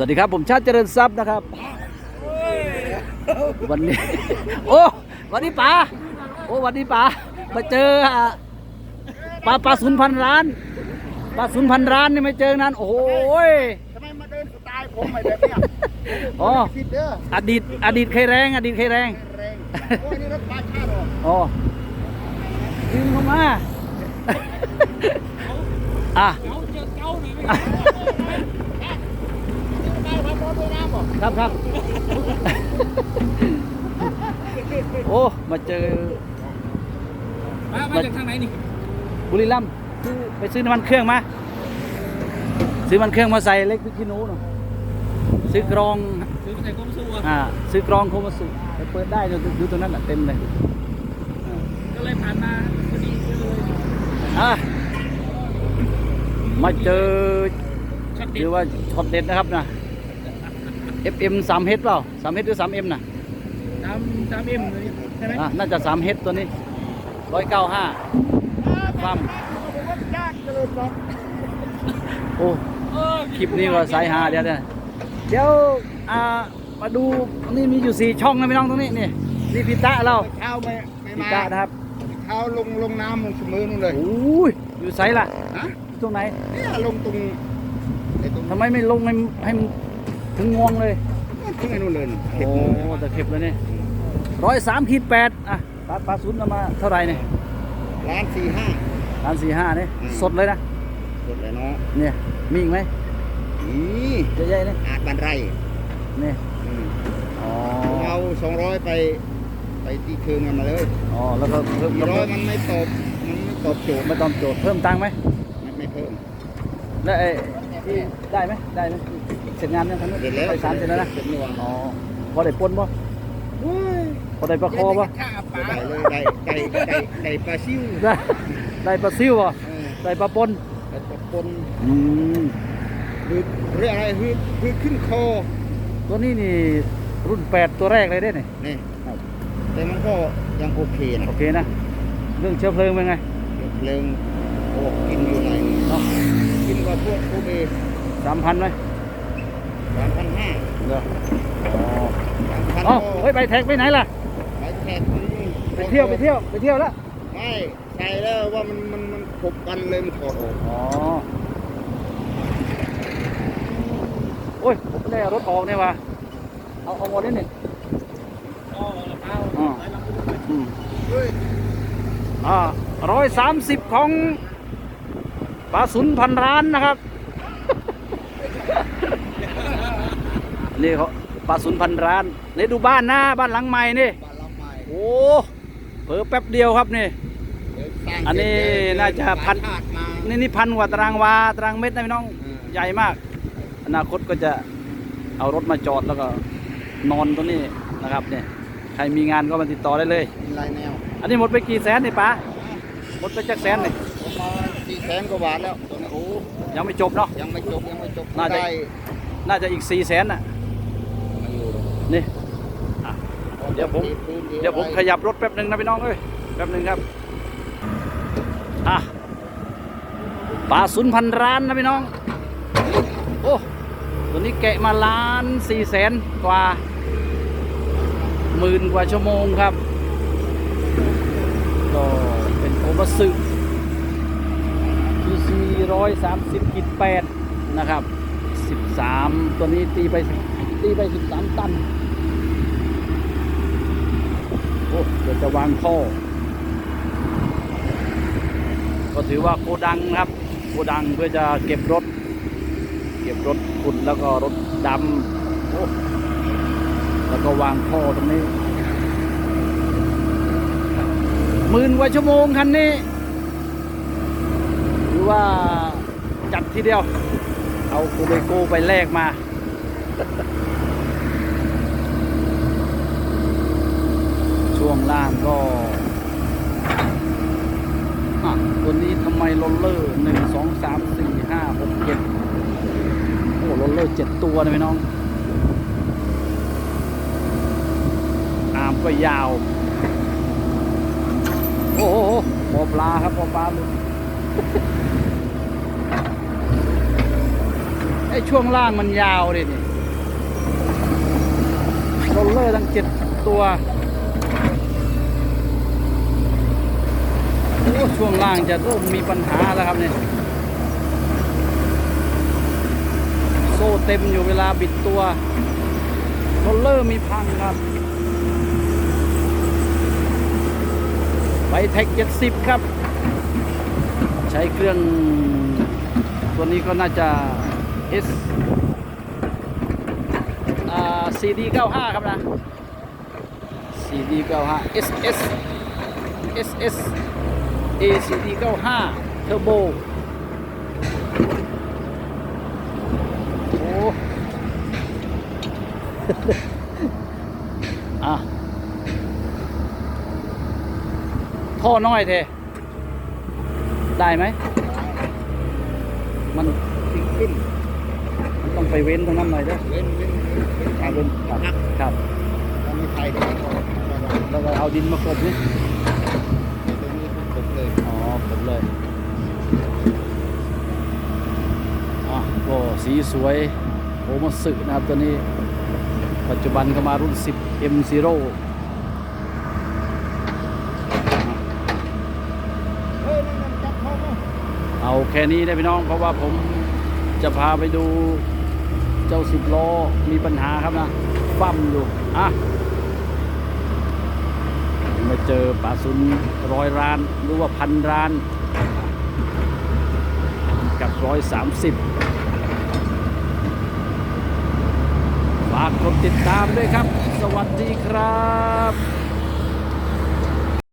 วัสดีครับผมชาติเจริญทรัพย์นะครับ วันนี้ โอ้วันนี้ป๋าโอ้วันนี้ป๋ามาเจออะปลาปลาสุนพันร้านปลาสุนพันร้านนี่ไม่เจอนั้นโอ้ยทำไมมาเดินสไตล์ผมไม่แบบเนี้ยอ๋อคิดเด้ออดีตอดีตเคยแรง อดีตเคยแรงแรงโอ้ยนี่รถปลาชาติหรออ๋อดึงเข้ามาอะ เจ้าเจอเจ้าหน่อยไม่ได้ครับรถด้วยน้ำบ่ครับครับ โอ้ มาเจอ มามาจากทางไหนนี่ บุรีรัมย์ซื้อไปซื้อน้ำมันเครื่องมา ซื้อน้ำมันเครื่องมาใส่เล็กพิกินูหน่อยซื้อกรอง ซื้อมาจากกรมสุขอ่า ซื้อกรองโคมาสุไปเปิดได้ดูดูตรงนั้นน่ะเต็มเลยอ่าก็เลยผ่านมาพอดีก็เลยอะมาเจอช็อตเด็หดรือว่าช็อตเด็ดนะครับนะ FM 3 h เปล่า3 h หรือ3 M นะตามตามเอ็มเลยใช่ไหมอะน่าจะ3 h ตัวนี้ 195 ความยากเจริญรถโอ้ เออคลิปนี้ก็สายหาเดี๋ยวเดี๋ยวเดี๋ยวอ่ามาดูนี่มีอยู่สี่ช่องนะพี่น้องตรงนี้นี่นี่พิตะเราเช้าไม่ไม่พิมาตะนะครับเช้าลงลงน้ำลงเสมอนู่นเลยโอ้ยอยู่ไซล่ะฮะตรงไหนเนี่ยลงตรงไอ้ตรงทำไมไม่ลงให้ให้มัน ถึงงวงเลยถึงไอ้นู่นเลยเห็โอ้นนู่นเลยแต่เข็บเลยนี่ร้อยสามขีดแปดอะปลาปลาศูนย์เอามาเท่าไหร่เนี่ยร้านสี่ห้าล้านสี่ห้าเนี่ยอืมสดเลยนะสุดเลยเนาะเนี่ยมีอีกไหมนี่เยอะแยะเนี่ยอาจบันไรเนี่ยอืมอ๋อเอาสองร้อยไปไปตีเคืองกันมาเลยอ๋อแล้วก็เพิ่มสี่แล้วร้อก็ยมันไม่ตอบมันไม่ตอบโจทย์ไม่ต้องโจทย์เพิ่มตังค์ไหมไม่ไม่เพิ่มแล้วไอ้ที่ได้ไหมได้ไหม เสร็จงานยังทันเสร็จแล้ว ไปสามเสร็จแล้วนะเสร็จแล้วอ๋อพอได้ปนป่ะพอได้ประคอป่ะได้เลยได้ได้ได้ได้ปลาซิวได้ได้ปลาซิวป่ะเออได้ปลาปนได้ปลาปนอืมหืดเรียกอะไรหืดหืดขึ้นคอตัวนี้นี่รุ่นแปดตัวแรกเลยได้เนี่ยนี่แต่มันก็ยังโอเคนะโอเคนะ เรื่องเชื้อเพลิงเป็นไงเพลิงโอ้กินอยู่ไหนนี่เนาะกินกว่าพวกโอเบสามพันไหม สามพันห้าเหรออ๋อสามพันเอ๋อเฮ้ยไปแท็กไปไหนล่ะ ไปแท็กไปเที่ยวไปเที่ยวไปเที่ยวแล้ว ไม่ใส่แล้วว่ามันมันมันขบกันเลยมันถอดออกอ๋อ โอ้ยผมไม่ได้เอารถออกเนี่ยว่ะเอาเอาหมดนี่นี่อ๋อเอาอ๋อไปลองดูอืมเฮ้ยอ่าร้อยสามสิบของปลาสุนพันร้านนะครับ นี่เขาปลาสุนพันร้านนี่ดูบ้านหน้าบ้านหลังใหม่นี่บ้านเราใหม่โอ้เผลอแป๊บเดียวครับนี่เดี๋ยวสร้างอันนี้น่าจะพันชาติมานี่นี่พันกว่าตารางวาตารางเมตรนะพี่น้องอืมใหญ่มาก อนาคตก็จะเอารถมาจอดแล้วก็นอนตรงนี้นะครับเนี่ยใครมีงานก็มาติดต่อได้เลยมีลายแนว อันนี้หมดไปกี่แสนนี่ป้าหมดไปจักแสนนี่ประมาณสี่แสนกว่าบาทแล้วตัวนี้โอ้ยังไม่จบเนาะยังไม่จบยังไม่จบน่าจะได้น่าจะอีกสี่แสนน่ะมาอยู่ นี่อะเดี๋ยวผมพื้นเดี๋ยวผมขยับรถแป๊บหนึ่งนะพี่น้องเอ้ยแป๊บหนึ่งครับอะปลาสุนพันร้านนะพี่น้อง โอ้ตัวนี้แกะมาล้านสี่แสนกว่าหมื่นกว่าชั่วโมงครับก็เป็นโอมาสึพีซีร้อยสามสิบกิดแปดนะครับสิบสามตัวนี้ตีไปตีไปสิบสามตัน โอ้เดี๋ยว จะวางท่อ ก็ถือว่าโกดังนะครับโกดังเพื่อจะเก็บรถ เก็บรถขุดแล้วก็รถดำแล้วก็วางท่อตรงนี้หมื่นกว่าชั่วโมงคันนี้หรือว่าจัดทีเดียว เอาโกเบโกไปแลกมา ช่วงล่างก็ะตัวนี้ทำไมโรลเลอร์หนึ่งสองสามสี่ห้าหกเจ็ดโอ้โรลเลอร์เจ็ดตัวนะพี่น้อง อามก็ยาว โอ้โหปอปลาครับปอปลาลุไอช่วงล่างมันยาวเลยนี่โรลเลอร์ทั้งเจ็ดตัวโอ้ ช่วงล่างจะเริ่มมีปัญหาแล้วครับเนี่ยโซ่เต็มอยู่เวลาบิดตัวโรลเลอร์มีพังครับไบเทค70ครับ ใช้เครื่อง ตัวนี้ก็น่าจะ S อ่า CD 95 ครับนะ CD 95 SS SS ACD 95 Turbo โอ้อะท่อน้อยเทได้ไหม มันติดขึ้น มันต้องไปเว้นตรงนั้นหน่อยเด้อเว้นเว้นเว้นเอาทางเว้นครับ ครับตอนนี้ไทยก็ไม่พอไม่ได้แล้วก็เอาดินมากรบนี่ตรงนี้ผม เลยอ๋อผมเลยอะก็สีสวยโอมาสึนะครับตัวนี้ ปัจจุบันก็มารุ่น 10 M0 เฮ้ยนั่นนั่นจับเข้ามาเอาแค่นี้ได้พี่น้องเพราะว่าผมจะพาไปดูเจ้าสิบล้อมีปัญหาครับนะ ฟั่มอยู่ อะ มาเจอป่าซุนร้อยร้านหรือว่าพันร้าน กับร้อยสามสิบฝากกดติดตามด้วยครับ สวัสดีครับ